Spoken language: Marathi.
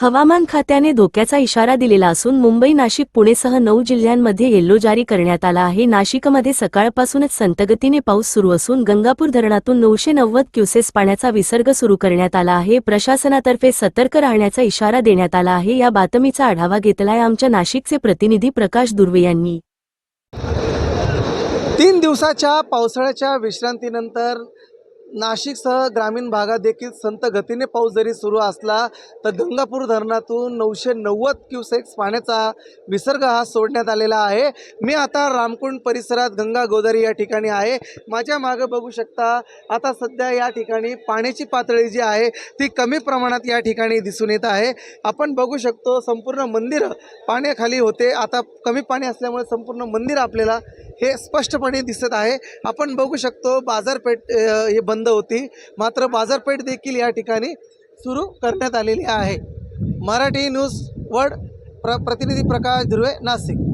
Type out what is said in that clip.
हवामान खात्याने धोक्याचा इशारा दिलेला असून मुंबई नाशिक पुणेसह नऊ जिल्ह्यांमध्ये येल्लो जारी करण्यात आला आहे. नाशिकमध्ये सकाळपासूनच संतगतीने पाऊस सुरू असून गंगापूर धरणातून नऊशे नव्वद क्युसेस पाण्याचा विसर्ग सुरू करण्यात आला आहे. प्रशासनातर्फे सतर्क राहण्याचा इशारा देण्यात आला आहे. या बातमीचा आढावा घेतलाय आमच्या नाशिकचे प्रतिनिधी प्रकाश दुर्वे यांनी. तीन दिवसाच्या पावसाळ्याच्या विश्रांतीनंतर नाशिकसह ग्रामीण भागात देखील संत गतीने पाऊस जरी सुरू असला तर गंगापूर धरणातून नऊशे नव्वद क्युसेक्स पाण्याचा विसर्ग हा सोडण्यात आलेला आहे. मी आता रामकुंड परिसरात गंगा गोदारी या ठिकाणी आहे. माझ्या मागं बघू शकता आता सध्या या ठिकाणी पाण्याची पातळी जी आहे ती कमी प्रमाणात या ठिकाणी दिसून येत आहे. आपण बघू शकतो संपूर्ण मंदिर पाण्याखाली होते. आता कमी पाणी असल्यामुळे संपूर्ण मंदिर आपल्याला हे स्पष्टपणे दिसत आहे. आपण बघू शकतो बाजारपेठ हे बंद होती. मात्र बाजारपेठ देखील या ठिकाणी सुरू करण्यात आलेली आहे. मराठी न्यूज वर्ड प्र प्रतिनिधी प्रकाश धुर्वे नाशिक.